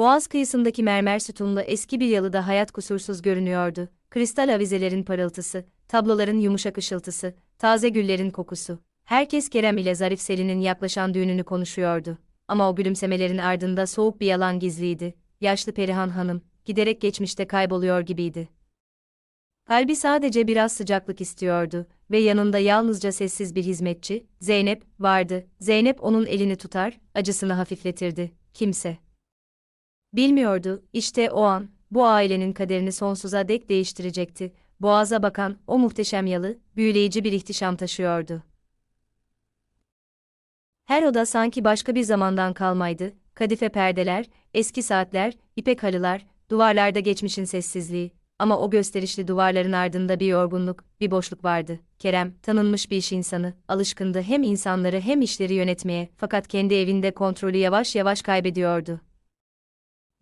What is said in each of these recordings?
Boğaz kıyısındaki mermer sütunlu eski bir yalıda hayat kusursuz görünüyordu. Kristal avizelerin parıltısı, tabloların yumuşak ışıltısı, taze güllerin kokusu. Herkes Kerem ile Zarif Selin'in yaklaşan düğününü konuşuyordu. Ama o gülümsemelerin ardında soğuk bir yalan gizliydi. Yaşlı Perihan Hanım, giderek geçmişte kayboluyor gibiydi. Kalbi sadece biraz sıcaklık istiyordu ve yanında yalnızca sessiz bir hizmetçi, Zeynep, vardı. Zeynep onun elini tutar, acısını hafifletirdi. Kimse. Bilmiyordu, işte o an, bu ailenin kaderini sonsuza dek değiştirecekti. Boğaza bakan, o muhteşem yalı, büyüleyici bir ihtişam taşıyordu. Her oda sanki başka bir zamandan kalmaydı, kadife perdeler, eski saatler, ipek halılar, duvarlarda geçmişin sessizliği, ama o gösterişli duvarların ardında bir yorgunluk, bir boşluk vardı. Kerem, tanınmış bir iş insanı, alışkındı hem insanları hem işleri yönetmeye, fakat kendi evinde kontrolü yavaş yavaş kaybediyordu.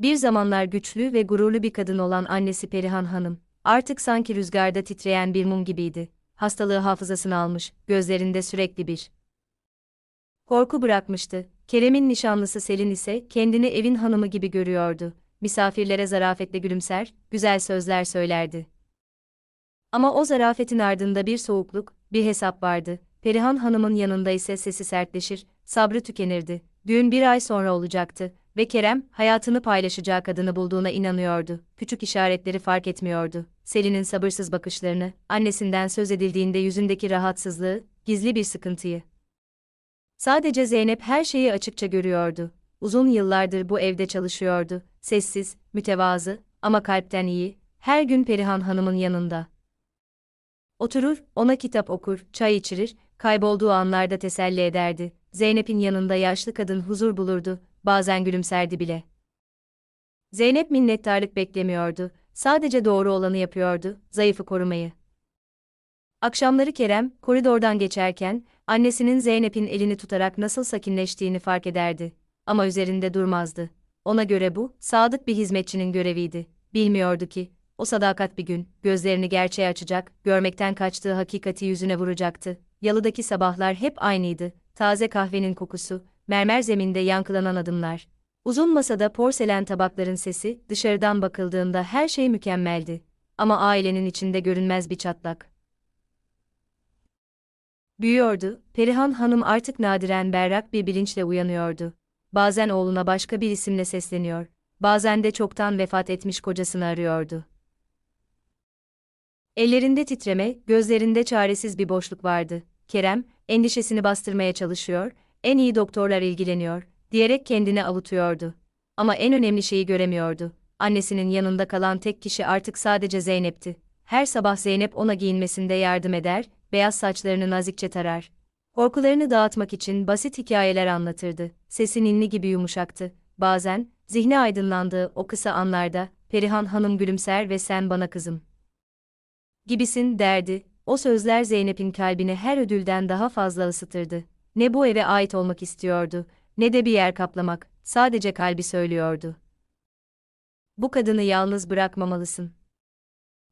Bir zamanlar güçlü ve gururlu bir kadın olan annesi Perihan Hanım, artık sanki rüzgarda titreyen bir mum gibiydi. Hastalığı hafızasını almış, gözlerinde sürekli bir korku bırakmıştı. Kerem'in nişanlısı Selin ise kendini evin hanımı gibi görüyordu. Misafirlere zarafetle gülümser, güzel sözler söylerdi. Ama o zarafetin ardında bir soğukluk, bir hesap vardı. Perihan Hanım'ın yanında ise sesi sertleşir, sabrı tükenirdi. Düğün bir ay sonra olacaktı ve Kerem, hayatını paylaşacağı kadını bulduğuna inanıyordu. Küçük işaretleri fark etmiyordu. Selin'in sabırsız bakışlarını, annesinden söz edildiğinde yüzündeki rahatsızlığı, gizli bir sıkıntıyı. Sadece Zeynep her şeyi açıkça görüyordu. Uzun yıllardır bu evde çalışıyordu. Sessiz, mütevazı ama kalpten iyi. Her gün Perihan Hanım'ın yanında. Oturur, ona kitap okur, çay içirir, kaybolduğu anlarda teselli ederdi. Zeynep'in yanında yaşlı kadın huzur bulurdu, bazen gülümserdi bile. Zeynep minnettarlık beklemiyordu, sadece doğru olanı yapıyordu, zayıfı korumayı. Akşamları Kerem, koridordan geçerken, annesinin Zeynep'in elini tutarak nasıl sakinleştiğini fark ederdi. Ama üzerinde durmazdı. Ona göre bu, sadık bir hizmetçinin göreviydi. Bilmiyordu ki, o sadakat bir gün, gözlerini gerçeğe açacak, görmekten kaçtığı hakikati yüzüne vuracaktı. Yalıdaki sabahlar hep aynıydı. Taze kahvenin kokusu, mermer zeminde yankılanan adımlar. Uzun masada porselen tabakların sesi, dışarıdan bakıldığında her şey mükemmeldi. Ama ailenin içinde görünmez bir çatlak. Büyüyordu, Perihan Hanım artık nadiren berrak bir bilinçle uyanıyordu. Bazen oğluna başka bir isimle sesleniyor, bazen de çoktan vefat etmiş kocasını arıyordu. Ellerinde titreme, gözlerinde çaresiz bir boşluk vardı. Kerem, endişesini bastırmaya çalışıyor, en iyi doktorlar ilgileniyor, diyerek kendini avutuyordu. Ama en önemli şeyi göremiyordu. Annesinin yanında kalan tek kişi artık sadece Zeynep'ti. Her sabah Zeynep ona giyinmesinde yardım eder, beyaz saçlarını nazikçe tarar. Korkularını dağıtmak için basit hikayeler anlatırdı. Sesi ninni gibi yumuşaktı. Bazen, zihni aydınlandığı o kısa anlarda, Perihan Hanım gülümser ve sen bana kızım. Gibisin derdi, o sözler Zeynep'in kalbini her ödülden daha fazla ısıtırdı. Ne bu eve ait olmak istiyordu, ne de bir yer kaplamak, sadece kalbi söylüyordu. Bu kadını yalnız bırakmamalısın.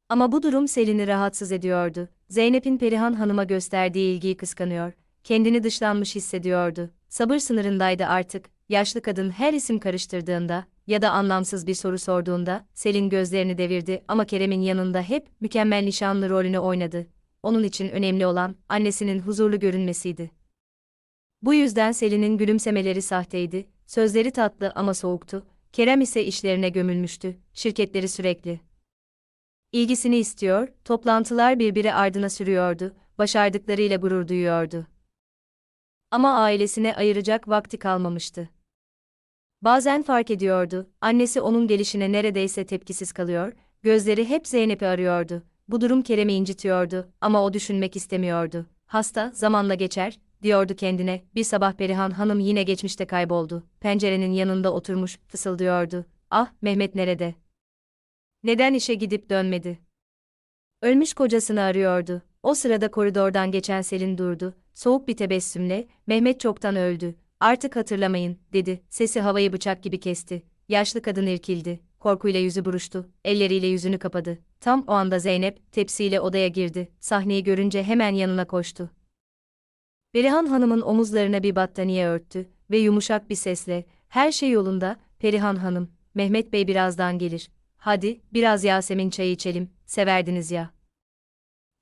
Ama bu durum Selin'i rahatsız ediyordu. Zeynep'in Perihan Hanım'a gösterdiği ilgiyi kıskanıyor, kendini dışlanmış hissediyordu. Sabır sınırındaydı artık. Yaşlı kadın her isim karıştırdığında ya da anlamsız bir soru sorduğunda Selin gözlerini devirdi ama Kerem'in yanında hep mükemmel nişanlı rolünü oynadı. Onun için önemli olan annesinin huzurlu görünmesiydi. Bu yüzden Selin'in gülümsemeleri sahteydi, sözleri tatlı ama soğuktu. Kerem ise işlerine gömülmüştü, şirketleri sürekli. İlgisini istiyor, toplantılar birbiri ardına sürüyordu, başardıklarıyla gurur duyuyordu. Ama ailesine ayıracak vakti kalmamıştı. Bazen fark ediyordu, annesi onun gelişine neredeyse tepkisiz kalıyor, gözleri hep Zeynep'i arıyordu. Bu durum Kerem'i incitiyordu ama o düşünmek istemiyordu. Hasta, zamanla geçer, diyordu kendine. Bir sabah Perihan Hanım yine geçmişte kayboldu. Pencerenin yanında oturmuş, fısıldıyordu. Ah, Mehmet nerede? Neden işe gidip dönmedi? Ölmüş kocasını arıyordu. O sırada koridordan geçen Selin durdu. Soğuk bir tebessümle, Mehmet çoktan öldü. Artık hatırlamayın, dedi. Sesi havayı bıçak gibi kesti. Yaşlı kadın irkildi. Korkuyla yüzü buruştu. Elleriyle yüzünü kapadı. Tam o anda Zeynep, tepsiyle odaya girdi. Sahneyi görünce hemen yanına koştu. Perihan Hanım'ın omuzlarına bir battaniye örttü ve yumuşak bir sesle, her şey yolunda, Perihan Hanım, Mehmet Bey birazdan gelir. Hadi, biraz Yasemin çayı içelim, severdiniz ya.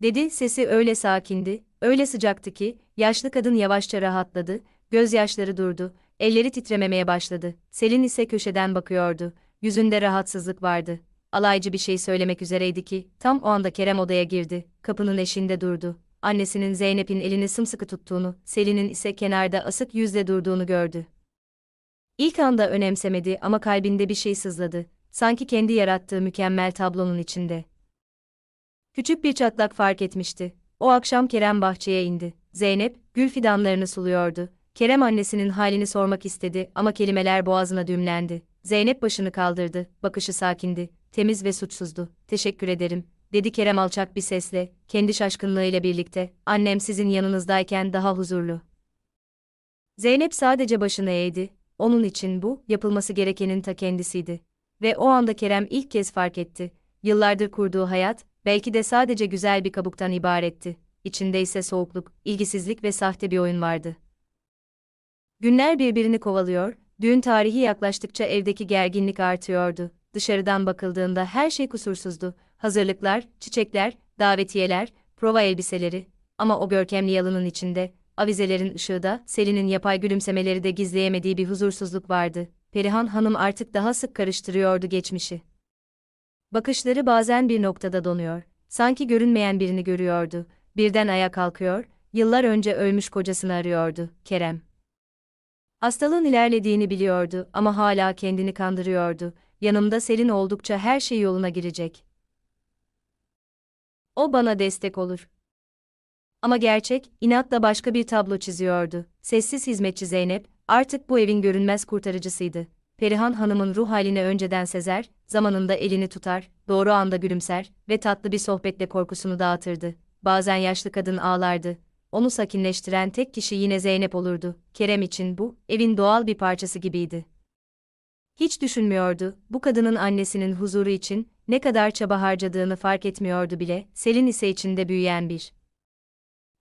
Dedi, sesi öyle sakindi, öyle sıcaktı ki, yaşlı kadın yavaşça rahatladı, gözyaşları durdu, elleri titrememeye başladı. Selin ise köşeden bakıyordu, yüzünde rahatsızlık vardı. Alaycı bir şey söylemek üzereydi ki, tam o anda Kerem odaya girdi, kapının eşiğinde durdu. Annesinin Zeynep'in elini sımsıkı tuttuğunu, Selin'in ise kenarda asık yüzle durduğunu gördü. İlk anda önemsemedi ama kalbinde bir şey sızladı, sanki kendi yarattığı mükemmel tablonun içinde. Küçük bir çatlak fark etmişti. O akşam Kerem bahçeye indi. Zeynep, gül fidanlarını suluyordu. Kerem annesinin halini sormak istedi ama kelimeler boğazına düğümlendi. Zeynep başını kaldırdı, bakışı sakindi, temiz ve suçsuzdu. Teşekkür ederim, dedi Kerem alçak bir sesle, kendi şaşkınlığıyla birlikte, annem sizin yanınızdayken daha huzurlu. Zeynep sadece başını eğdi, onun için bu, yapılması gerekenin ta kendisiydi. Ve o anda Kerem ilk kez fark etti. Yıllardır kurduğu hayat, belki de sadece güzel bir kabuktan ibaretti. İçinde ise soğukluk, ilgisizlik ve sahte bir oyun vardı. Günler birbirini kovalıyor, düğün tarihi yaklaştıkça evdeki gerginlik artıyordu. Dışarıdan bakıldığında her şey kusursuzdu. Hazırlıklar, çiçekler, davetiyeler, prova elbiseleri. Ama o görkemli yalının içinde, avizelerin ışığı da, Selin'in yapay gülümsemeleri de gizleyemediği bir huzursuzluk vardı. Perihan Hanım artık daha sık karıştırıyordu geçmişi. Bakışları bazen bir noktada donuyor. Sanki görünmeyen birini görüyordu. Birden ayağa kalkıyor, yıllar önce ölmüş kocasını arıyordu, Kerem. Hastalığın ilerlediğini biliyordu ama hala kendini kandırıyordu. Yanımda Selin oldukça her şey yoluna girecek. O bana destek olur. Ama gerçek, inatla başka bir tablo çiziyordu. Sessiz hizmetçi Zeynep, artık bu evin görünmez kurtarıcısıydı. Perihan Hanım'ın ruh halini önceden sezer, zamanında elini tutar, doğru anda gülümser ve tatlı bir sohbetle korkusunu dağıtırdı. Bazen yaşlı kadın ağlardı. Onu sakinleştiren tek kişi yine Zeynep olurdu. Kerem için bu, evin doğal bir parçası gibiydi. Hiç düşünmüyordu, bu kadının annesinin huzuru için ne kadar çaba harcadığını fark etmiyordu bile, Selin ise içinde büyüyen bir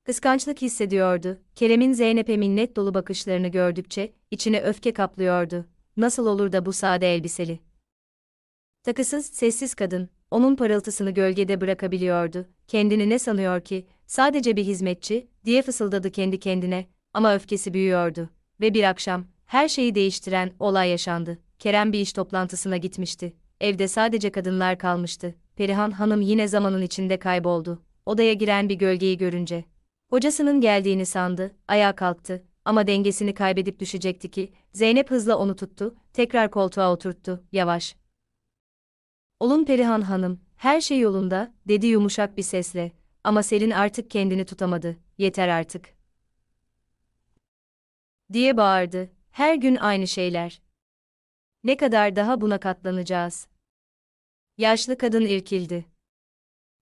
kıskançlık hissediyordu. Kerem'in Zeynep'e minnet dolu bakışlarını gördükçe içine öfke kaplıyordu. Nasıl olur da bu sade elbiseli? Takısız, sessiz kadın, onun parıltısını gölgede bırakabiliyordu. Kendini ne sanıyor ki, sadece bir hizmetçi, diye fısıldadı kendi kendine, ama öfkesi büyüyordu. Ve bir akşam, her şeyi değiştiren olay yaşandı. Kerem bir iş toplantısına gitmişti. Evde sadece kadınlar kalmıştı. Perihan Hanım yine zamanın içinde kayboldu. Odaya giren bir gölgeyi görünce. Hocasının geldiğini sandı, ayağa kalktı, ama dengesini kaybedip düşecekti ki, Zeynep hızla onu tuttu, tekrar koltuğa oturttu, yavaş. Olun Perihan Hanım, her şey yolunda, dedi yumuşak bir sesle. Ama Selin artık kendini tutamadı, yeter artık. Diye bağırdı, her gün aynı şeyler. Ne kadar daha buna katlanacağız? Yaşlı kadın irkildi.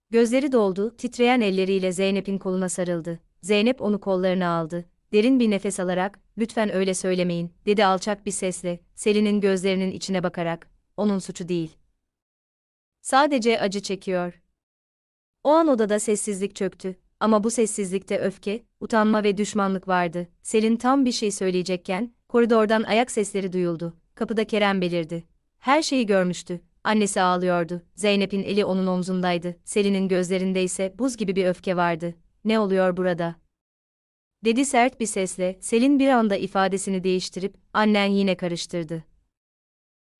Gözleri doldu, titreyen elleriyle Zeynep'in koluna sarıldı. Zeynep onu kollarına aldı, derin bir nefes alarak, lütfen öyle söylemeyin, dedi alçak bir sesle, Selin'in gözlerinin içine bakarak, onun suçu değil. Sadece acı çekiyor. O an odada sessizlik çöktü, ama bu sessizlikte öfke, utanma ve düşmanlık vardı. Selin tam bir şey söyleyecekken, koridordan ayak sesleri duyuldu. Kapıda Kerem belirdi. Her şeyi görmüştü. Annesi ağlıyordu. Zeynep'in eli onun omzundaydı. Selin'in gözlerinde ise buz gibi bir öfke vardı. Ne oluyor burada? Dedi sert bir sesle, Selin bir anda ifadesini değiştirip, annen yine karıştırdı.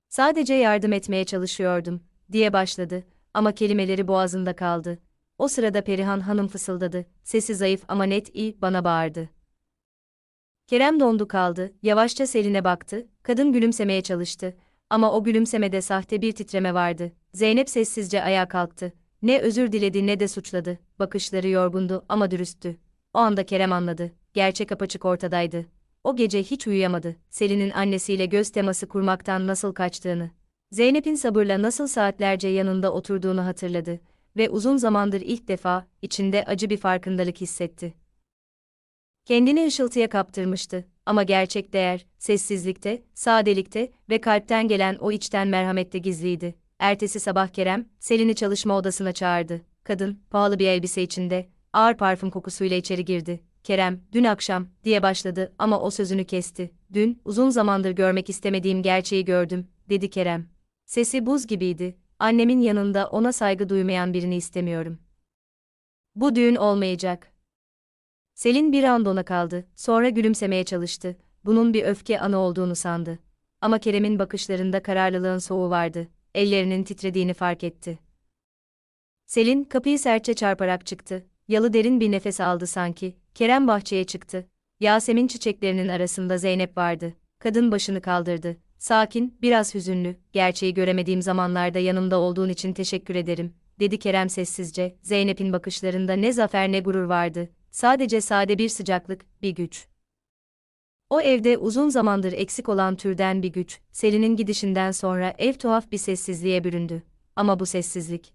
Sadece yardım etmeye çalışıyordum, diye başladı, ama kelimeleri boğazında kaldı. O sırada Perihan Hanım fısıldadı, sesi zayıf ama net iyi, bana bağırdı. Kerem dondu kaldı, yavaşça Selin'e baktı, kadın gülümsemeye çalıştı. Ama o gülümsemede sahte bir titreme vardı. Zeynep sessizce ayağa kalktı. Ne özür diledi ne de suçladı. Bakışları yorgundu ama dürüsttü. O anda Kerem anladı. Gerçek apaçık ortadaydı. O gece hiç uyuyamadı. Selin'in annesiyle göz teması kurmaktan nasıl kaçtığını. Zeynep'in sabırla nasıl saatlerce yanında oturduğunu hatırladı ve uzun zamandır ilk defa içinde acı bir farkındalık hissetti. Kendini ışıltıya kaptırmıştı ama gerçek değer sessizlikte, sadelikte ve kalpten gelen o içten merhamette gizliydi. Ertesi sabah Kerem, Selin'i çalışma odasına çağırdı. Kadın, pahalı bir elbise içinde, ağır parfüm kokusuyla içeri girdi. Kerem, dün akşam, diye başladı ama o sözünü kesti. Dün, uzun zamandır görmek istemediğim gerçeği gördüm, dedi Kerem. Sesi buz gibiydi. Annemin yanında ona saygı duymayan birini istemiyorum. Bu düğün olmayacak. Selin bir an dona kaldı, sonra gülümsemeye çalıştı. Bunun bir öfke anı olduğunu sandı. Ama Kerem'in bakışlarında kararlılığın soğuğu vardı. Ellerinin titrediğini fark etti. Selin kapıyı sertçe çarparak çıktı. Yalı derin bir nefes aldı sanki. Kerem bahçeye çıktı. Yasemin çiçeklerinin arasında Zeynep vardı. Kadın başını kaldırdı. Sakin, biraz hüzünlü, gerçeği göremediğim zamanlarda yanımda olduğun için teşekkür ederim, dedi Kerem sessizce. Zeynep'in bakışlarında ne zafer ne gurur vardı. Sadece sade bir sıcaklık, bir güç. O evde uzun zamandır eksik olan türden bir güç, Selin'in gidişinden sonra ev tuhaf bir sessizliğe büründü. Ama bu sessizlik.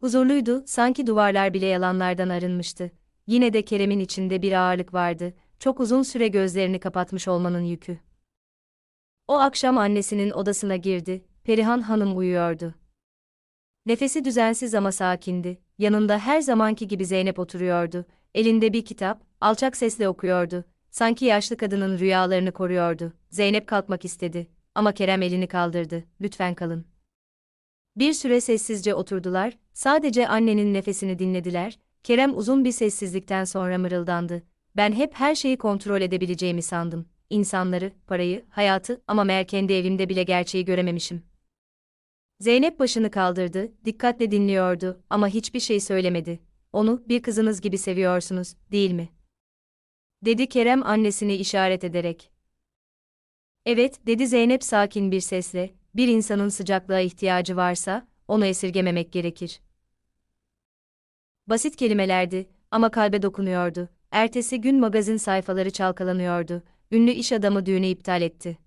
Huzurluydu, sanki duvarlar bile yalanlardan arınmıştı. Yine de Kerem'in içinde bir ağırlık vardı, çok uzun süre gözlerini kapatmış olmanın yükü. O akşam annesinin odasına girdi, Perihan Hanım uyuyordu. Nefesi düzensiz ama sakindi, yanında her zamanki gibi Zeynep oturuyordu, elinde bir kitap, alçak sesle okuyordu, sanki yaşlı kadının rüyalarını koruyordu. Zeynep kalkmak istedi, ama Kerem elini kaldırdı, lütfen kalın. Bir süre sessizce oturdular, sadece annenin nefesini dinlediler, Kerem uzun bir sessizlikten sonra mırıldandı. Ben hep her şeyi kontrol edebileceğimi sandım. İnsanları, parayı, hayatı ama meğer kendi evimde bile gerçeği görememişim. Zeynep başını kaldırdı, dikkatle dinliyordu ama hiçbir şey söylemedi. Onu bir kızınız gibi seviyorsunuz, değil mi? Dedi Kerem annesini işaret ederek. Evet, dedi Zeynep sakin bir sesle, bir insanın sıcaklığa ihtiyacı varsa, onu esirgememek gerekir. Basit kelimelerdi ama kalbe dokunuyordu. Ertesi gün magazin sayfaları çalkalanıyordu. Ünlü iş adamı düğünü iptal etti.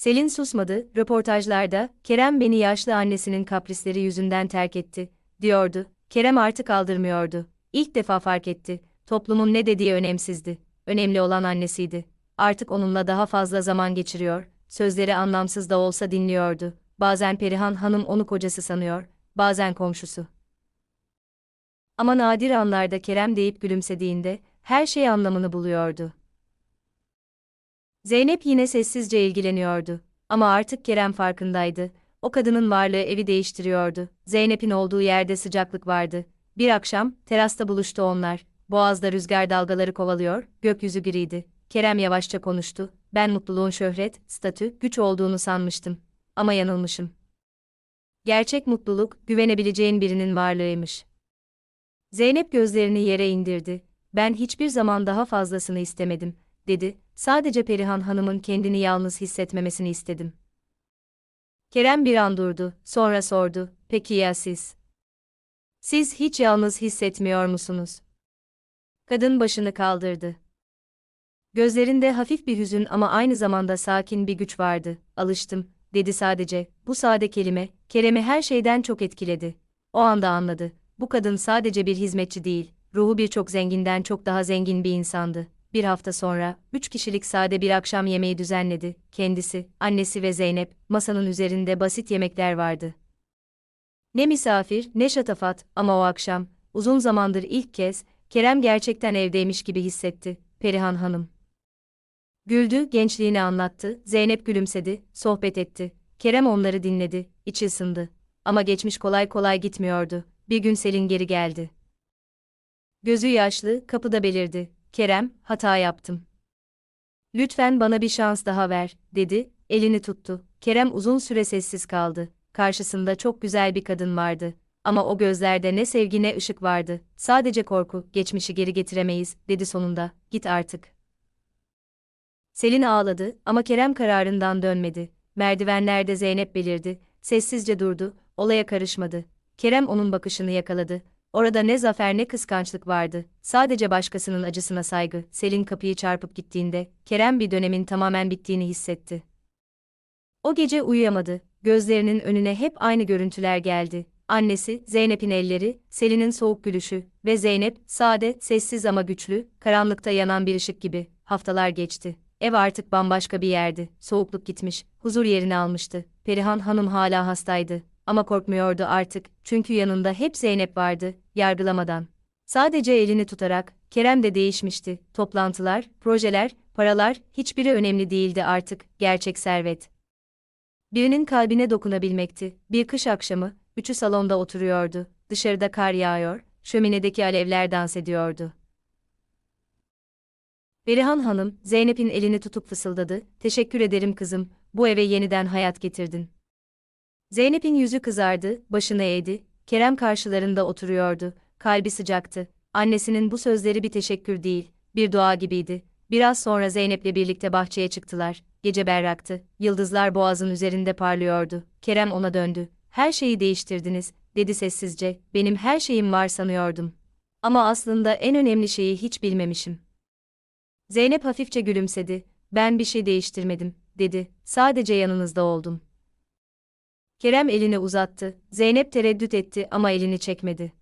Selin susmadı, röportajlarda, Kerem beni yaşlı annesinin kaprisleri yüzünden terk etti, diyordu. Kerem artık aldırmıyordu. İlk defa fark etti, toplumun ne dediği önemsizdi. Önemli olan annesiydi. Artık onunla daha fazla zaman geçiriyor, sözleri anlamsız da olsa dinliyordu. Bazen Perihan Hanım onu kocası sanıyor, bazen komşusu. Ama nadir anlarda Kerem deyip gülümsediğinde, her şey anlamını buluyordu. Zeynep yine sessizce ilgileniyordu. Ama artık Kerem farkındaydı. O kadının varlığı evi değiştiriyordu. Zeynep'in olduğu yerde sıcaklık vardı. Bir akşam, terasta buluştu onlar. Boğazda rüzgar dalgaları kovalıyor, gökyüzü griydi. Kerem yavaşça konuştu. Ben mutluluğun şöhret, statü, güç olduğunu sanmıştım. Ama yanılmışım. Gerçek mutluluk, güvenebileceğin birinin varlığıymış. Zeynep gözlerini yere indirdi. Ben hiçbir zaman daha fazlasını istemedim, dedi. Sadece Perihan Hanım'ın kendini yalnız hissetmemesini istedim. Kerem bir an durdu, sonra sordu. Peki ya siz? Siz hiç yalnız hissetmiyor musunuz? Kadın başını kaldırdı. Gözlerinde hafif bir hüzün ama aynı zamanda sakin bir güç vardı. Alıştım, dedi sadece. Bu sade kelime, Kerem'i her şeyden çok etkiledi. O anda anladı. Bu kadın sadece bir hizmetçi değil, ruhu birçok zenginden çok daha zengin bir insandı. Bir hafta sonra, üç kişilik sade bir akşam yemeği düzenledi. Kendisi, annesi ve Zeynep, masanın üzerinde basit yemekler vardı. Ne misafir, ne şatafat ama o akşam, uzun zamandır ilk kez, Kerem gerçekten evdeymiş gibi hissetti, Perihan Hanım. Güldü, gençliğini anlattı, Zeynep gülümsedi, sohbet etti. Kerem onları dinledi, içi ısındı. Ama geçmiş kolay kolay gitmiyordu. Bir gün Selin geri geldi. Gözü yaşlı, kapıda belirdi. Kerem, hata yaptım. Lütfen bana bir şans daha ver, dedi, elini tuttu. Kerem uzun süre sessiz kaldı. Karşısında çok güzel bir kadın vardı. Ama o gözlerde ne sevgi ne ışık vardı. Sadece korku, geçmişi geri getiremeyiz, dedi sonunda. Git artık. Selin ağladı ama Kerem kararından dönmedi. Merdivenlerde Zeynep belirdi. Sessizce durdu, olaya karışmadı. Kerem onun bakışını yakaladı. Orada ne zafer ne kıskançlık vardı. Sadece başkasının acısına saygı. Selin kapıyı çarpıp gittiğinde, Kerem bir dönemin tamamen bittiğini hissetti. O gece uyuyamadı. Gözlerinin önüne hep aynı görüntüler geldi. Annesi, Zeynep'in elleri, Selin'in soğuk gülüşü ve Zeynep, sade, sessiz ama güçlü, karanlıkta yanan bir ışık gibi. Haftalar geçti. Ev artık bambaşka bir yerdi. Soğukluk gitmiş, huzur yerini almıştı. Perihan Hanım hala hastaydı ama korkmuyordu artık, çünkü yanında hep Zeynep vardı, yargılamadan. Sadece elini tutarak, Kerem de değişmişti, toplantılar, projeler, paralar, hiçbiri önemli değildi artık, gerçek servet. Birinin kalbine dokunabilmekti. Bir kış akşamı, üçü salonda oturuyordu. Dışarıda kar yağıyor, şöminedeki alevler dans ediyordu. Berihan Hanım, Zeynep'in elini tutup fısıldadı, teşekkür ederim kızım, bu eve yeniden hayat getirdin. Zeynep'in yüzü kızardı, başını eğdi, Kerem karşılarında oturuyordu, kalbi sıcaktı. Annesinin bu sözleri bir teşekkür değil, bir dua gibiydi. Biraz sonra Zeynep'le birlikte bahçeye çıktılar. Gece berraktı, yıldızlar boğazın üzerinde parlıyordu. Kerem ona döndü. Her şeyi değiştirdiniz, dedi sessizce, benim her şeyim var sanıyordum. Ama aslında en önemli şeyi hiç bilmemişim. Zeynep hafifçe gülümsedi. Ben bir şey değiştirmedim, dedi. Sadece yanınızda oldum. Kerem elini uzattı. Zeynep tereddüt etti ama elini çekmedi.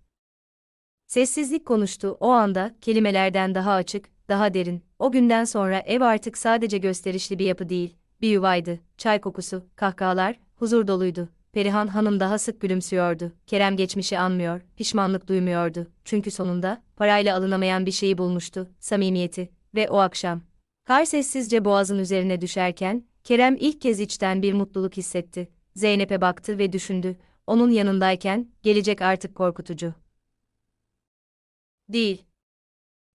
Sessizlik konuştu. O anda kelimelerden daha açık, daha derin. O günden sonra ev artık sadece gösterişli bir yapı değil, bir yuvaydı. Çay kokusu, kahkahalar, huzur doluydu. Perihan Hanım daha sık gülümsüyordu. Kerem geçmişi anmıyor, pişmanlık duymuyordu. Çünkü sonunda parayla alınamayan bir şeyi bulmuştu, samimiyeti ve o akşam kar sessizce boğazın üzerine düşerken Kerem ilk kez içten bir mutluluk hissetti. Zeynep'e baktı ve düşündü. Onun yanındayken gelecek artık korkutucu. Değil.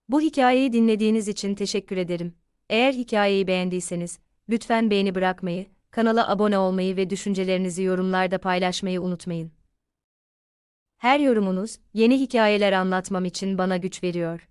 Bu hikayeyi dinlediğiniz için teşekkür ederim. Eğer hikayeyi beğendiyseniz lütfen beğeni bırakmayı, kanala abone olmayı ve düşüncelerinizi yorumlarda paylaşmayı unutmayın. Her yorumunuz yeni hikayeler anlatmam için bana güç veriyor.